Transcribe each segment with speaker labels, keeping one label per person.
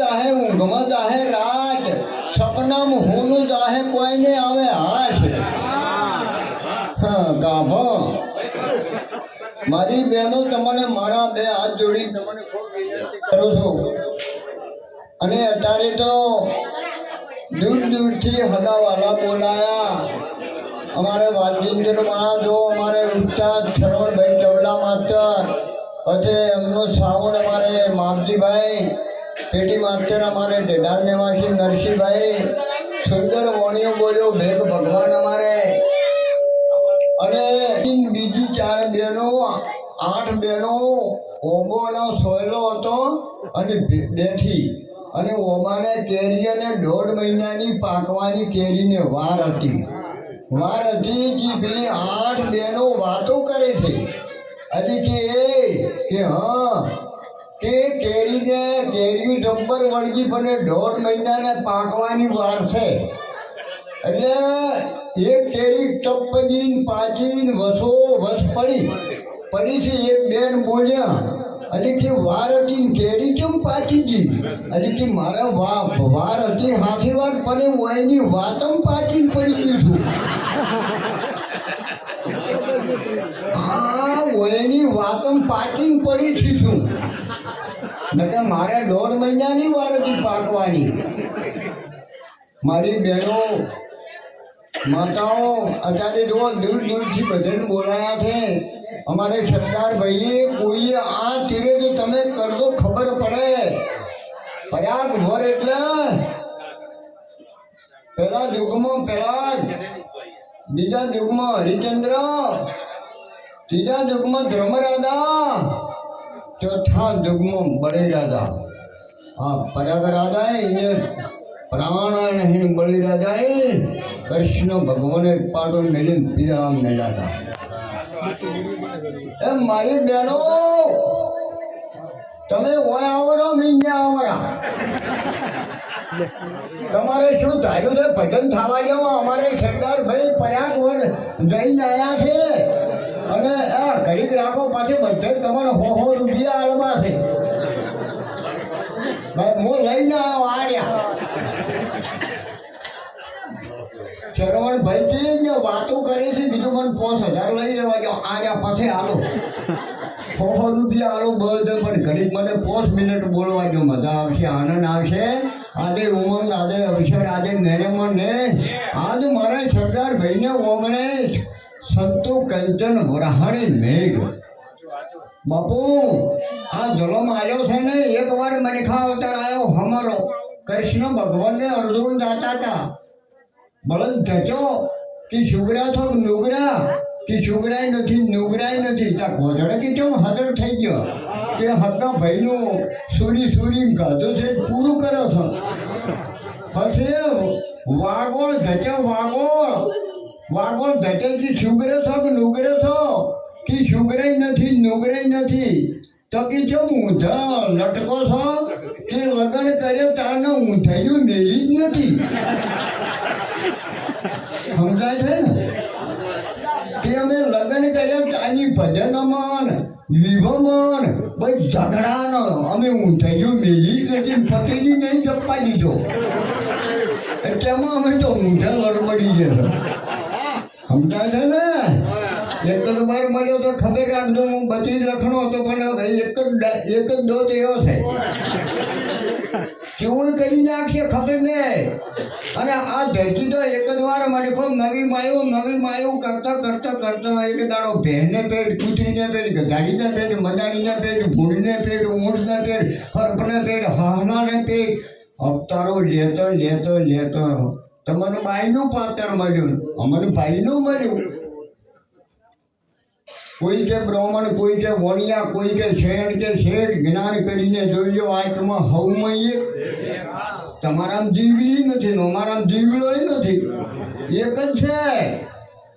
Speaker 1: જાહે ઊંઘમાં જાહે રાત. સપનામાં હોનું જાહે કોઈને આવે હાથ. ગાભો મારી બહેનો તમને મારા બે હાથ જોડી તમને ખૂબ કરું છું. અને અત્યારે તો દૂર દૂરથી હદાવાલા બોલાયા. અમારે વાલજીન્દ્ર મહાજો અમારે ઉસ્તાદ શ્રવણભાઈ ચવલા માસ્તર, પછી એમનો સાઉન્ડ અમારે મામજીભાઈ પેટી માસ્તર અમારે ડેઢાલ નિવાસી નરસિંહભાઈ સુંદર વાણીઓ બોલ્યો, ભેગ ભગવાન અમારે. અને બીજી ચાર બહેનો, આઠ બહેનો ઓબોનો સોયલો હતો અને બેઠી. અને ઓબાને કેરી અને દોઢ મહિનાની પાકવાની કેરીને વાર હતી. વાર હતી કે પેલી આઠ બહેનો વાતો કરે છે. હજી કે એ કે હા કે કેરીને કેરી ડબ્બર વળગી પણ દોઢ મહિનાને પાકવાની વાર છે. એટલે એક કેરી ટપકીને પાકીને વસો વસ પડી. પડી છે એક બેન બોલ્યા, હજી કે વાર હતી કેરી કેમ પાકી ગઈ? હજી કે મારા વાપ વાર હતી, હાથી વાર, પણ હું એની વાતમ પાકીને પડી છું. હા એની વાતમ પાકીને પડી છું. નકર મારે દોઢ મહિનાની વાર હતી પાકવાની મારી બહેનો, માતાઓ, અત્યારે જો દૂર દૂરથી બધાને બોલાયા છે, અમારે સરદાર ભાઈએ કોઈએ આ તીરે તમે કરજો ખબર પડે. પરાગ ભર એટલે પેલા યુગમાં પેલા બીજા યુગમાં હરિચંદ્ર, ત્રીજા યુગમાં ધર્મરાજા ચોથા યુગમાં બળે રાજા. હા પરાગ રાજાએ એને પ્રાણહીન બળી રાજાએ કૃષ્ણ ભગવાને પાડો મેળીને પીરામ મેળાતા એમ મારી બહેનો તમે ઓય આવરો મીંજા આવરા તમારે શું ધાર્યું છે? ભજન થવા જવા અમારે સરદાર ભાઈ પર્યાગ જઈને આવ્યા છે. અને આ ઘડીક રાખો પાછી બધે તમારે હો હો રૂપિયા આલવા છે. હું લઈને આવ્યો આ રહ્યા. શ્રવણ ભાઈ જે વાતો કરે છે, બીજું મને પાંચ હજાર લઈ લેવા ગયો. આ રહ્યા પાસે આલો સો સો રૂપિયા આલો બધે પણ ઘડીક મને પાંચ મિનિટ બોલવા જો મજા આવશે, આનંદ આવશે. આજે ઉમંગ, આજે અવસર આજે મેરેમન ને. આજ મારા સરદાર ભાઈને ઓગણે સંતો કંચન વરહાણી મેઘ. બાપુ, આ જલમ આવ્યો છે ને? એક વાર મનખા અવતાર આવ્યો હમરો. કૃષ્ણ ભગવાનને અર્જુન દાતા હતા બળદ ધચો કે સુગરા છો નુગરા, કે સુગરાય નથી, નુગરાય નથી. ત્યાં ગોધડે કે કેમ હાજર થઈ ગયો? કે હકના ભાઈનું સુરી સુરી ગાધો છે, પૂરું કરો છો. પછી વાગોળ ધચો વાગોળ. વાગોળ ધચે કે સુગરે છો કે નુગરે છો? કે સુગરે નથી, નુગરે નથી? તો કે જો ઊંધા લટકો છો કે લગ્ન કર્યો તારને ઊંધાયું મેળી જ નથી. સમજાય છે ને? કે અમે લગ્ન કર્યા તાની ભજનમાં વિભમન ભાઈ ઝઘડાનો. અમે ઊંધાયું મેલી નથી પતિની નહીં જપવા દીધો. એટલામાં અમે તો ઊંધા લડબડી જશે સમજાય છે ને? એક જ વાર મળ્યો તો ખબર રાખજો હું બત્રી લખણો હતો પણ ભાઈ એક જ એક જ દોત એવો છે. કેવું કરી નાખીએ ખબર નહીં. અને આ ધરતી તો એક જ વાર મને કહો નવી માયું નવી માયું કરતા કરતા કરતા એક દાડો ભેણને પેટ કૂતરીને પેટ ગધાડીને પેટ મદાડીને પેટ ભૂંડને પેટ ઊંટને પેટ હરપને પેટ હાહનાને પેટ અવતારો લેતો લેતો લેતો. તમને બાઈનું પાત્ર મળ્યું અમને ભાઈનું મળ્યું. કોઈ કે બ્રાહ્મણ, કોઈ કે વણિયા, કોઈ કે શેણ કે શેઠ જ્ઞાન કરીને જોઈ લો આત્મા હવમય. તમારા જીવલી નથી અમારા જીવલો નથી. એક જ છે.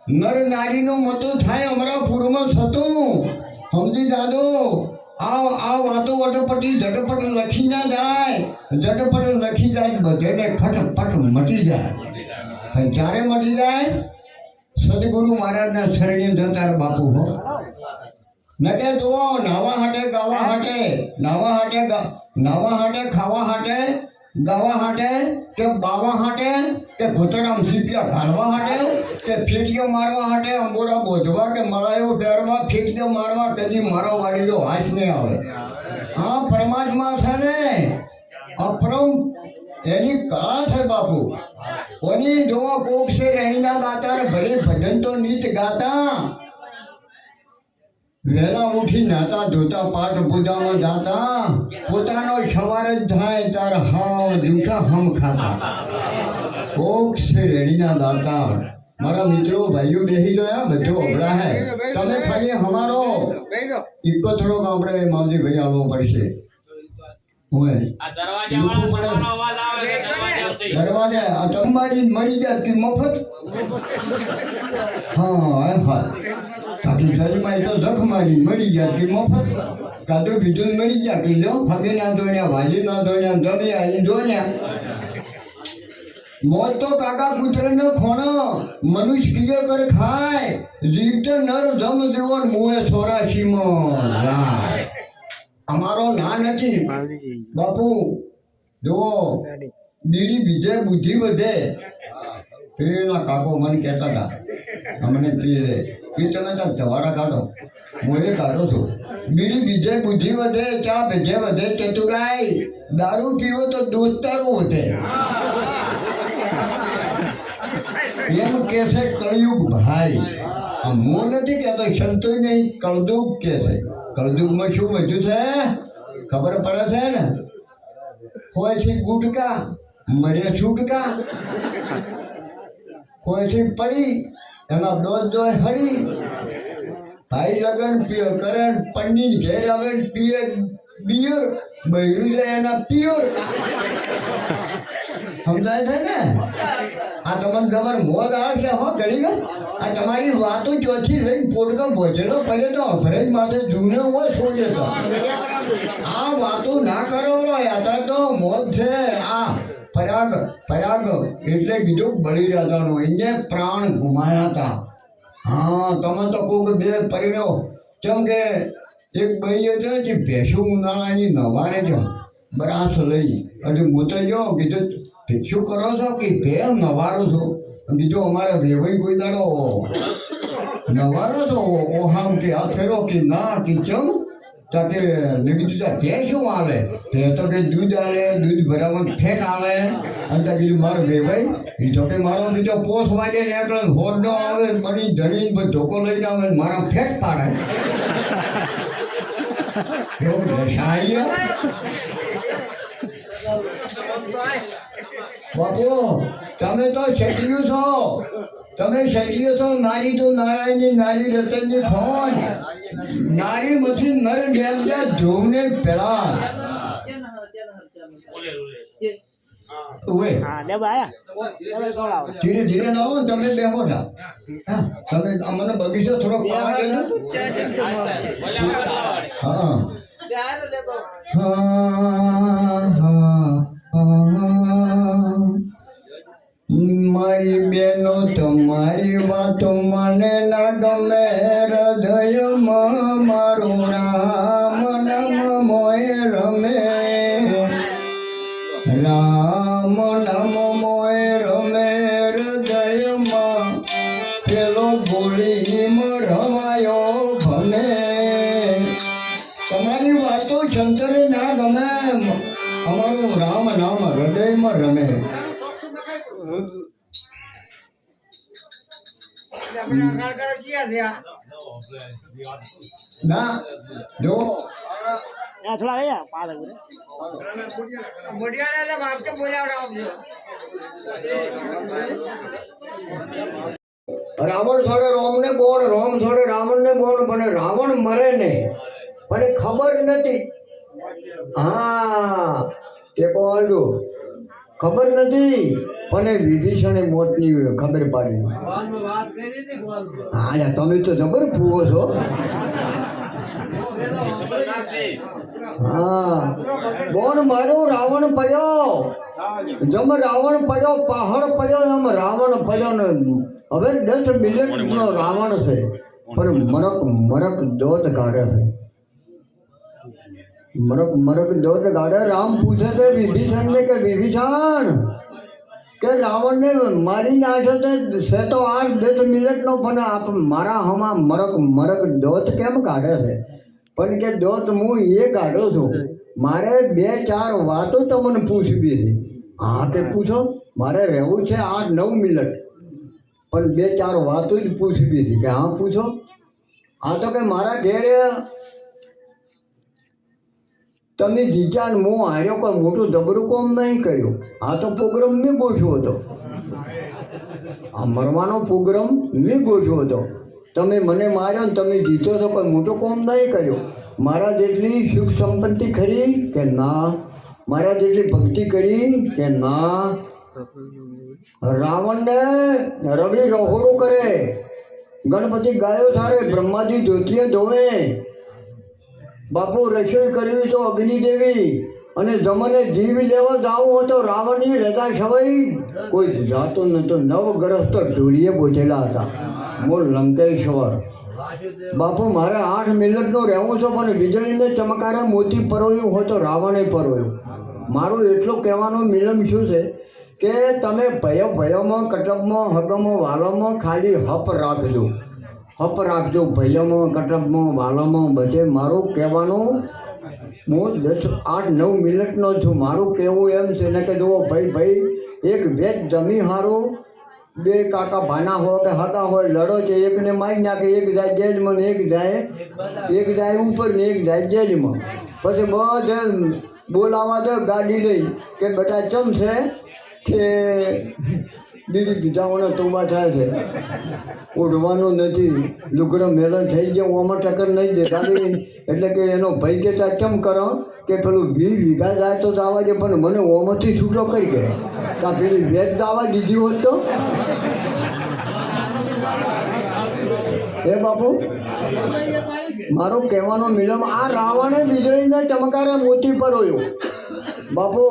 Speaker 1: નર નારીનો મતો થાય અમરાપુરમાં થતું. સમજી જાદો આ આ વાતો વટપટી ઝટપટ લખી ના જાય. ઝટપટ લખી જાય બધેને ફટફટ મટી જાય. પણ મટી જાય? સદગુરુ મહારાજના શરણે જતા બાપુ હો. નકે જુઓ, નાવા હાટે ગાવા હાટે, નાવા હાટે નાવા હાટે ખાવા હાટે ગાવા હાટે કે બાવા હાટે કે ઘૂંટણામ સીપિયા ઘાલવા હાટે કે ફીટીઓ મારવા હાટે, અંબોરા બોધવા કે મળાયો ફેરવા, ફીટીઓ મારવા કદી મારો વાળીલો હાથ નહીં આવે. હા, પરમાત્મા છે ને. અપરમ એની કળા છે બાપુ. કોની જોવા કોક છે રહીના ને ભલે ભજન તો નીત ગાતા. વહેલા ઉઠી નાતા ધોતા પાઠ પૂજામાં જાતા પોતાનો સવાર જ થાય તાર હાવ જૂઠા હમ ખાતા. કોક શ્રેણીના દાતા. મારા મિત્રો ભાઈઓ બેસી ગયા બધો અભડા હે. તમે ખાલી અમારો ઇકો થોડોક આપણે માવજીભાઈ આવવો પડશે. હોય.
Speaker 2: દરવાજા
Speaker 1: આ તમારી મરી કે મફત. હા હા તાકી શરીરમાં તો ધખ મારી મરી કે મફત કાદો બીજું મરી જાય કે લો ફગે ના દોણ્યા ભાજી ના દોણ્યા દમે આલી દોણ્યા. મોત તો કાકા પુત્ર ને ખોણો. મનુષ્ય કીએ કર ખાય. જીવ તો નર ધમ દેવન મુએ ચોરાશી માં અમારો ના નથી. બાપુ જુઓ બીડી બીજે બુદ્ધિ વધે. પેલા કાકો મને કહેતા હતા અમને પીએ પી તમે ત્યાં ધવાડા કાઢો. હું એ કાઢો છું. બીડી બીજે બુદ્ધિ વધે ચા ભેજે વધે ચતુરાઈ. દારૂ પીવો તો દોસ્તારો વધે. એમ કે છે કળયુગ ભાઈ આ હું નથી કહેતો સંતો નહીં કળદુગ કે છે. કળદુગમાં શું વધ્યું છે? ખબર પડે છે ને? કોઈ છે ગુટકા? મરે છૂટકા? કોઈ છે પડી? એમાં દોધ દોય હડી ભાઈ લગન પીઓ કરે પંડિત ઘેર આવે પીએ બિયર, બૈરું જાય એના પિયર. સમજાય છે ને? આ તમને ખબર મોગ આવશે હો ઘડી ગયો આ તમારી વાતો ચોથી લઈને પોટકા ભોજનો કરે તો અભરેજ માટે જૂને હોય છોડે તો. આ વાતો ના કરો યાતા તો મોગ છે. આ પરાગ પરાગ એટલે કીધું બળી રાજાનો એને પ્રાણ ગુમાયા હતા હા, તમે તો કોક બે પરિણ્યો કેમ કે એક ભાઈએ છે જે ભેંસું ઉનાળાની નવારે છે બ્રાસ લઈ એટલે હું તો જો કીધું ભિક્ષુ કરો છો કે ભે નવારો છો? બીજો અમારે વેવાઈ કોઈ દાડો નવારો છો? ઓહામ કે આ ફેરો કે ના કે ચમ? તાકે કે મેં ભે શું આવે? ભે તો કે દૂધ આવે દૂધ ભરાવાનું ફેટ આવે અને ત્યાં કીધું મારો વેવાઈ એ તો કે મારો બીજો પોસ વાગે ને એકલો હોડ નો આવે મણી ધણી ધોકો લઈને આવે ને મારા ફેટ પાડે. એવું દશાય બાપુ તમે તો ક્ષત્રિય છો. તમે ક્ષત્રિય છો નારી તો નારાયણની નારી રતનની ફોન નારી મથી નર ડેલજા ધ્રુવને પેલા ધીરે ધીરે લાવો ને તમે બે મોટા. હા તમે અમને બગીચો થોડો. હા. હા. તમારી વાતો મને ના ગમે હૃદયમાં મારું રામ, નામ મોય રમે. રામ, નામ મોય રમે હૃદયમાં પેલો ભૂલીમાં રમાયો ભમે. તમારી વાતો શંકરે ના ગમે અમારું રામ નામ હૃદયમાં રમે. ના જો
Speaker 3: ના થોડા
Speaker 1: રાવણ થોડે રોમને બોણ રોમ થોડે રાવણને બોણ પણ રાવણ મરે નહીં. પણ એ ખબર નથી. હા તે કોણ ખબર નથી. પણ વિભીષણે વિભીષણે મોતની ખબર પાડી. હા યા, તમે તો જબર ભૂવો છો. હા કોણ મારું રાવણ પડ્યો. જમ રાવણ પડ્યો પહાડ પડ્યો એમ રાવણ પડ્યો ને હવે દસ મિલિયન નો રાવણ છે. પણ મરક મરક દોત કાઢે છે. મરક મરક દોત કાઢે રામ પૂછે છે વિભીષણને કે વિભીષણ? કે રાવણને મારી નાખે તે છે તો આઠ દસ મિનિટનો પણ આપ મારા હમા મરક મરક દોત કેમ કાઢે છે? પણ કે દોત હું એ કાઢો છું. મારે બે ચાર વાતો તમને પૂછવી છે. હા તે પૂછો. મારે રહેવું છે આઠ નવ મિનિટ. પણ બે ચાર વાતો જ પૂછવી હતી કે હા પૂછો. આ તો કે મારા ઘેરે તમે જીત્યા મો હાર્યો કોઈ મોટું દબરું કોમ નહીં કર્યું. આ તો પ્રોગ્રામ મેં ગોઠવ્યો હતો. આ મરવાનો પ્રોગ્રામ મેં ગોઠવ્યો હતો. તમે મને માર્યો ને તમે જીત્યો તો કોઈ મોટો કોમ નહીં કર્યો. મારા જેટલી સુખ સંપત્તિ ખરી કે ના? મારા જેટલી ભક્તિ કરી કે ના? રાવણને રવિ રહોડો કરે. ગણપતિ ગાયો સારે બ્રહ્માજી ધોતીએ ધોવે. બાપુ, રસોઈ કરવી તો અગ્નિદેવી અને જમને જીવ લેવા જાવું હતો રાવણની રજા સવાઈ કોઈ જાતો નતો નવ ગ્રહ તો ઢોલીએ બોધેલા હતા. મૂળ લંકેશ્વર. બાપુ, મારે આઠ મિનિટનો રહેવું છો, પણ વીજળીને ચમકારે મોતી પરોયું હોય તો રાવણે પરોયું. મારું એટલું કહેવાનો મિલમ શું છે કે તમે ભય ભયોમાં કટબમાં હગમો, વાલમાં ખાલી હપ રાખજો. હપ રાખજો, ભૈયામાં કટબમાં વાલામાં, બધે મારું કહેવાનું હું દસ, આઠ, નવ મિનિટનો છું. મારું કહેવું એમ છે ને કે જુઓ ભાઈ ભાઈ, એક બે જમી હારું, બે કાકા ભાના હોય કે હતા હોય, લડો છે, એકને મારી નાખે, એક જાય જેલમાં એક જાય એક જાય ઉપર ને એક જાય જેલમાં. પછી બધે બોલાવા દે ગાડી લઈ કે બેટા ચમ છે કે બીડી બીજાઓને તોબા થાય છે. ઉડવાનું નથી. લુગડો મેળો થઈ ગયો આમાં ટક્કર નહીં દે ખાલી એટલે કે એનો ભાઈ કહેતા કેમ કરો? કે પેલું વી વીઘા જાય તો દાવા દે, પણ મને ઓમાંથી છૂટો કરી ગયો કાં પેલી વેદ દાવા દીધી હોત તો? હે બાપુ? મારો કહેવાનો મિલમ આ રાવણે વીજળીના ચમકારે મોતી પર હોયો બાપુ,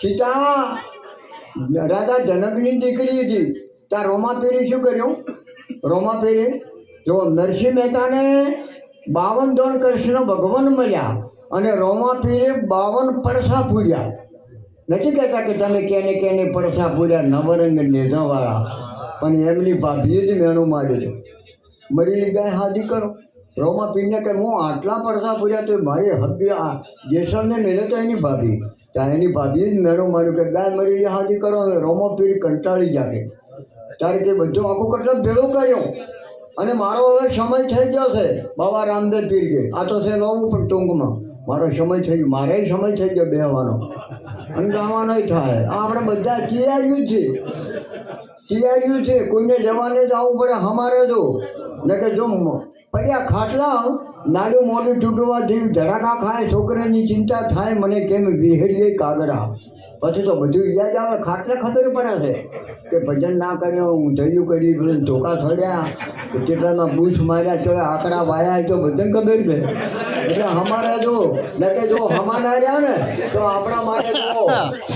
Speaker 1: સીતા રાજા જનકની દીકરી હતી. ત્યાં રોમાપીરી શું કર્યું? રોમાપીરી જો નરસિંહ મહેતાને બાવન દોણ કૃષ્ણ ભગવાન મળ્યા અને રોમાપીરે બાવન પરસા પૂર્યા. નથી કહેતા કે તમે કેને કેને પરસા પૂર્યા, નવરંગ નેધાવાળા પણ એમની ભાભીએ જ મેણું માર્યું મરેલી ગાય હાજી કરો. રોમા પીને કે હું આટલા પડછા પૂર્યા તો મારી હદ્દી આ જેસરને મેળે તો એની ભાભી. ત્યાં એની ભાભીએ જ મેણું માર્યું કે ગાય મરી હાજી કરો અને રોમા પીર કંટાળી જાગે. ત્યારે કે બધું આખું કટલો ભેળો કર્યો. અને મારો હવે સમય થઈ ગયો છે. બાબા રામદેવ પીર કે, આ તો છે નવું પણ ટૂંકમાં. મારો સમય થઈ ગયો. મારે સમય થઈ ગયો બેહવાનો. અને ગાવાનો થાય. આ આપણે બધા તૈયારીયું છે તૈયારીયું છે કોઈને જવાને આવવું પડે અમારે જો ને કે જો પડ્યા ખાટલા નાનું મોટું તૂટવા જીવ ધડાકા ખાય, છોકરાની ચિંતા થાય, મને કેમ વિહેરીએ કાગડા? પછી તો બધું યાદ આવે, ખાટલે ખબર પડે છે કે ભજન ના કર્યો થયું કરી બધું ધોકા છોડ્યા કેટલામાં બૂથ માર્યા, તો આંકડા વાયા, તો ભજન ખબર છે. એટલે અમારે જો ને જો હમાના રહ્યા ને, તો આપણા માટે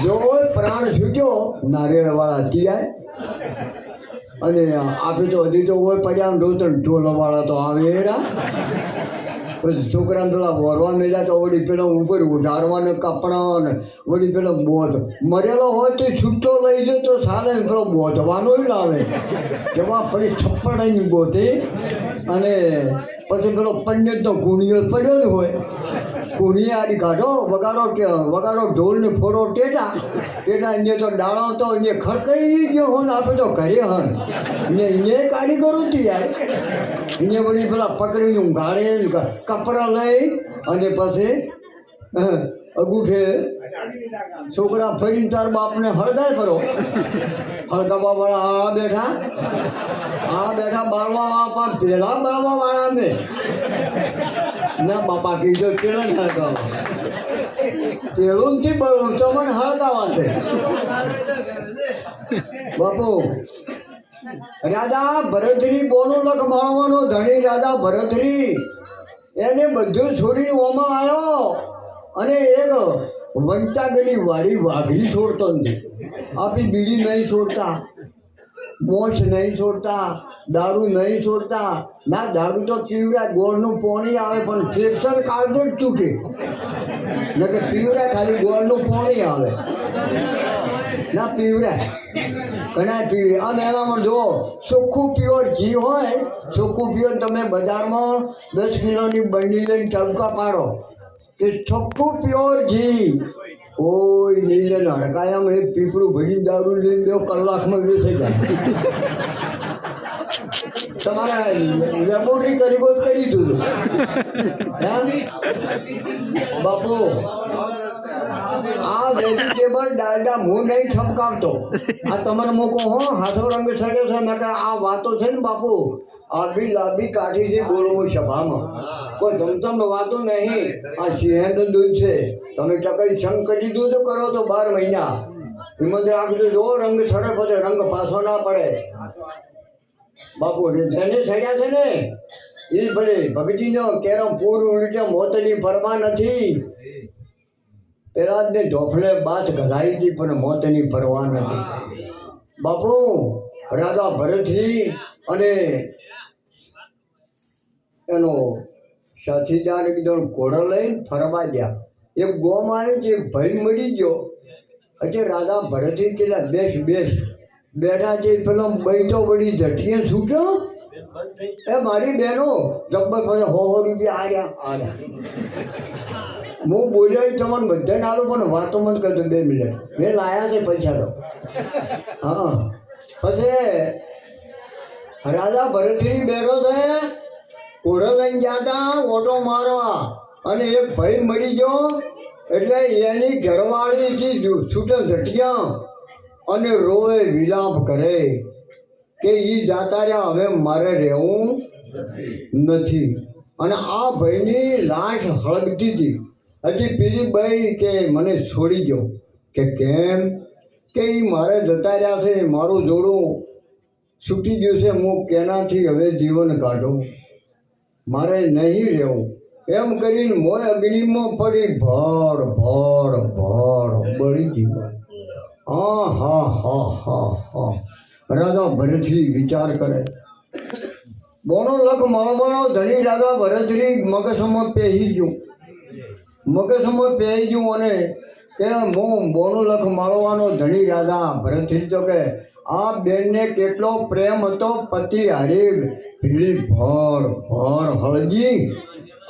Speaker 1: જો પ્રાણ છૂટ્યો, નારિયેળવાળા ત્યાં અને આપી તો હજી તો હોય પડ્યા દો ઢોલવાળા તો આવે પછી છોકરાને પેલા વરવા મેળ્યા તો વળી પેલા ઉપર ઉઢાડવાને કપડા ને વળી પેલો બોધ મરેલો હોય તો છૂટો લઈ જાય તો ને પેલો બોધવાનો લાવે. જેમાં પડી છપ્પડાની બોધે અને પછી પેલો પંડિતનો ગુણિયો પડ્યો જ હોય. આડી કાઢો, વગાડો કે વગાડો ઢોલ ને ફોડો ટેટા ટેટા અહીંયા તો ડાળો તો અહીંયા ખડકાઈ ગયો હોન આપે તો ઘરે હન. ને એને કાઢી કરું થી યાર. અહીંયા વળી પેલા પકડીને ઊંઘાડે કપડા લઈ અને પછી અગુઠે છોકરા ફરીને તાર બાપને હળગાય કરો હળગાવા વાળા આ બેઠા. આ બેઠા બાળવા વાળા પણ પેલા બાળવા વાળા ને ના બાપા કીધો પેલા ને હળગાવા. પેલું થી બળવું તો મને હળગાવા છે. બાપુ, રાજા ભરતરી બોનું લખ માણવાનો ધણી રાજા ભરતરી. એને બધું છોડીને ઓમાં આવ્યો. અને એક વંચાગની વાળી વાઘરી છોડતો નથી આપી બીડી નહીં છોડતા મોછ નહીં છોડતા, દારૂ નહીં છોડતા. ના, દારૂ તો પીવડા ગોળનું પોણી આવે, પણ ફેફસર કાળજો જ તૂટે ન કે પીવડાય ખાલી ગોળનું પોણી આવે. ના, પીવડાય. ઘણા પીવે. અને એનામાં જો ચોખ્ખું પ્યોર ઘી હોય, ચોખ્ખું પ્યોર તમે બજારમાં દસ કિલોની બંડી લઈને ટબકા પાડો. કે ચોખ્ખું પ્યોર ઘી. કોઈ લઈને હડકાયામાં એક પીપળું ભરી દારૂ લઈને બે કલાકમાં વેચાઈ જાય. તમારા આ વેજીટેબલ ડાલડા હું આ તમને મોકો, હો, હાથો રંગ છે, નકર આ વાતો છે ને બાપુ. આબી લાંબી કાઠીથી બોલવું સભામાં. કોઈ ધમધમ વાતો નહીં. આ સિંહનું દૂધ છે. તમે ચકઈ સંગ કરી દીધું તો કરો તો બાર મહિના. હિંમત રાખજો જો રંગ સડે પડે રંગ પાછો ના પડે. બાપુ જેને છડ્યા છે ને એ ભલે ભગતીનો કેરમ પૂરું ઉલટે મોતની પરવા નથી. પેલા ને ઢોફલે બાત ગધાઈ હતી પણ મોતની પરવા નથી. બાપુ રાજા ભરતજી અને એનો સાથીદાર જણ ઘોડો લઈને ફરવા ગયા. એક ગોમ આવ્યો છે એક ભય મરી ગયો. એટલે રાજા ભરતજી કેટલા બેસ બેસ. બેઠા છે, પેલો બૈતો વળી ઝટીએ છૂટ્યો એ મારી બહેનો, જબ્બર પછી હો હો, રૂપિયા આર્યા આર્યા હું બોલ્યો તમને બધાને આલું, પણ વાતો મત કરતો બે મિનિટ. મેં લાયા છે પૈસા તો. હા. પછી રાજા ભરતરી બેરો છે ઘોડો લઈને ગયા હતા ઓટો મારવા. અને એક ભાઈ મરી ગયો, એટલે એની ઘરવાળીથી છૂટે ઝટક્યા અને રોવે વિલાપ કરે કે એ જાતા રહ્યા, હવે મારે રહેવું નથી. અને આ ભાઈની લાશ હળગતી હતી. હજી પેલી ભાઈ કે મને છોડી ગયો. કે કેમ? કે એ મારે જતા રહ્યા છે, મારું જોડું છૂટી ગયું છે, હું કેનાથી હવે જીવન કાઢું? મારે નહીં રહેવું. એમ કરીને મોય અગ્નિમાં પડી ભર ભર ભર, બળી જીવન હા હા હા હા હા. રાજા ભરતરી વિચાર કરે. બોનો લખ માળવાનો ધણી રાજા ભરતરી મગજમાં પહેરી ગયું. મગજમાં પહેરી ગયું અને કે હું બોનો લખ મારવાનો ધણી રાજા ભરતશ્રી તો કે આ બેનને કેટલો પ્રેમ હતો, પતિ હરીફ ભીડી ભર ભર હળજી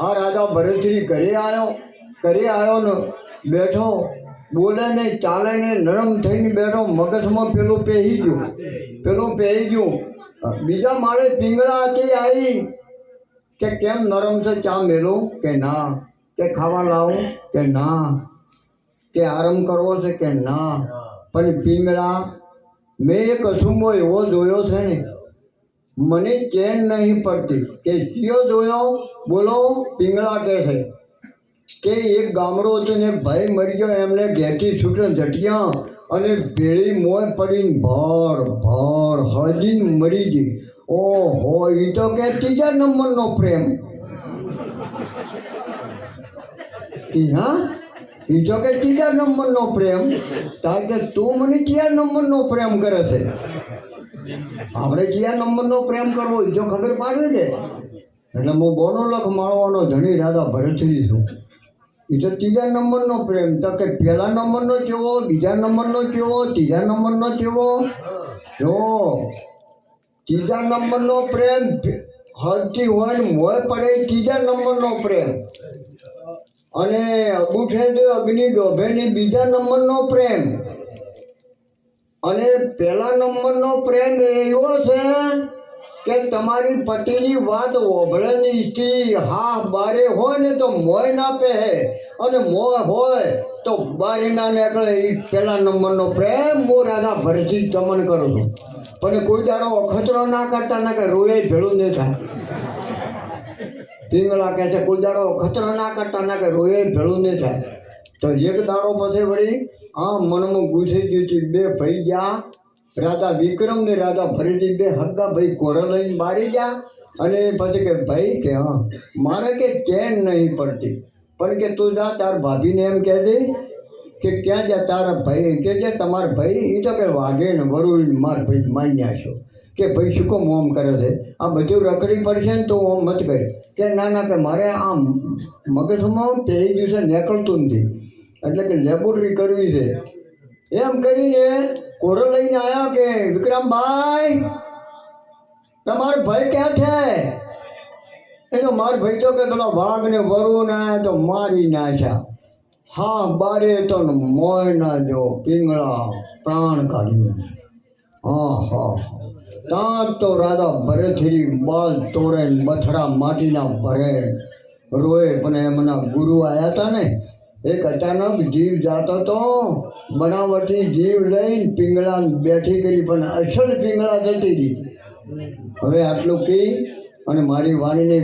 Speaker 1: આ રાજા ભરતશ્રી ઘરે આવ્યો. ઘરે આવ્યો ને બેઠો. બોલે નહીં ચાલે નહીં નરમ થઈને બેઠો. મગજમાં પેલું પહેરી ગયું. પેલું પહેરી ગયું. બીજા માળે પિંગળા આવી કે કેમ નરમ છે, ચા મેલું કે ના? કે ખાવા લાવું કે ના? કે આરામ કરવો છે કે ના? પણ પિંગળા મેં એક અસુંબો એવો જોયો છે ને મને ચેન નહીં પડતી. કે કયો જોયો બોલો, પિંગળા કહે છે. કે એક ગામડો હતો ને ભાઈ મરી ગયો, એમને ઘેરથી છૂટે ઝટિયા અને ભેળી મોર પડીને ભર ભર હળદીને મરી ગઈ. ઓહો એ તો કે ત્રીજા નંબરનો પ્રેમ. હા? એ તો કે ત્રીજા નંબરનો પ્રેમ. તાર કે તું મને ત્રીજા નંબરનો પ્રેમ કરે છે? આપણે કયા નંબરનો પ્રેમ કરવો એ તો ખબર પાડે કે એટલે હું બોનો લખ માળવાનો ધણી રાધા ભરતરી છું. એ તો ત્રીજા નંબરનો પ્રેમ. તો કે પહેલા નંબરનો કેવો, બીજા નંબરનો કેવો, ત્રીજા નંબરનો કેવો? જો, ત્રીજા નંબરનો પ્રેમ હરતી હોય ને મોય પડે ત્રીજા નંબરનો પ્રેમ. અને અગુઠે તો અગ્નિ ડોભેની બીજા નંબરનો પ્રેમ. અને પહેલા નંબરનો પ્રેમ એવો છે કે તમારી પતિની વાત ઓભળેની કી હા બારે હોય ને તો મોય ના પહે અને મોય હોય તો બારે ના નીકળે. એ પહેલા નંબરનો પ્રેમ હું રાધા ભરતી દમન કરું છું. પણ કોઈ દાડો અખતરો ના કરતા ના કે રોએ ભેળું નહીં થાય. પિંગળા કહે છે, કોઈ દાડો અખતરો ના કરતા ના કે રોએ ભેળું નહીં થાય. તો એક દાડો પછી વળી આ મનમાં ગુસાઈ ગયું છે, બે ભાઈ ગયા. રાધા વિક્રમ ને રાધા ફરીથી બે હગ્ગા ભાઈ ઘોડા લઈને મારી ગયા. અને પછી કે, ભાઈ, કે હા, મારે કે ચેન નહીં પડતી. પણ કે, તું જા, તાર ભાભીને એમ કહેજે કે ક્યાં જા, તારા ભાઈ કે જે તમારા ભાઈ એ તો કે વાઘે ને વરુણ માર ભાઈ માન્યા છો. કે, ભાઈ, શું કોમ ઓમ કરે છે? આ બધું રખડી પડશે ને તો ઓમ મત કરી. કે, ના ના, કે મારે આમ મગજમાં તે ગયું છે, નીકળતું નથી. એટલે કે લેબોરેટરી કરવી છે. એમ કરીને કોરો લઈને આવ્યા કે, વિક્રમભાઈ, તમારો ભાઈ ક્યાં છે? એ તો મારો ભાઈ તો કે, પેલા વાઘને વરવું ને તો મારી નાખ્યા. હા, બારે તો મોય ના જો પીંગળા પ્રાણ કાઢી હા હા ત્યાં તો રાજા ભરેથી બાલ ને બથડા માટીના ભરે રોય પણ એમના ગુરુ આવ્યા હતા ને એક અચાનક જીવ જાતો તો બનાવટી જીવ લઈને પિંગળા બેઠી કરી, પણ અસલ પિંગળા જતી હતી હવે આટલું કહી અને મારી વાણીને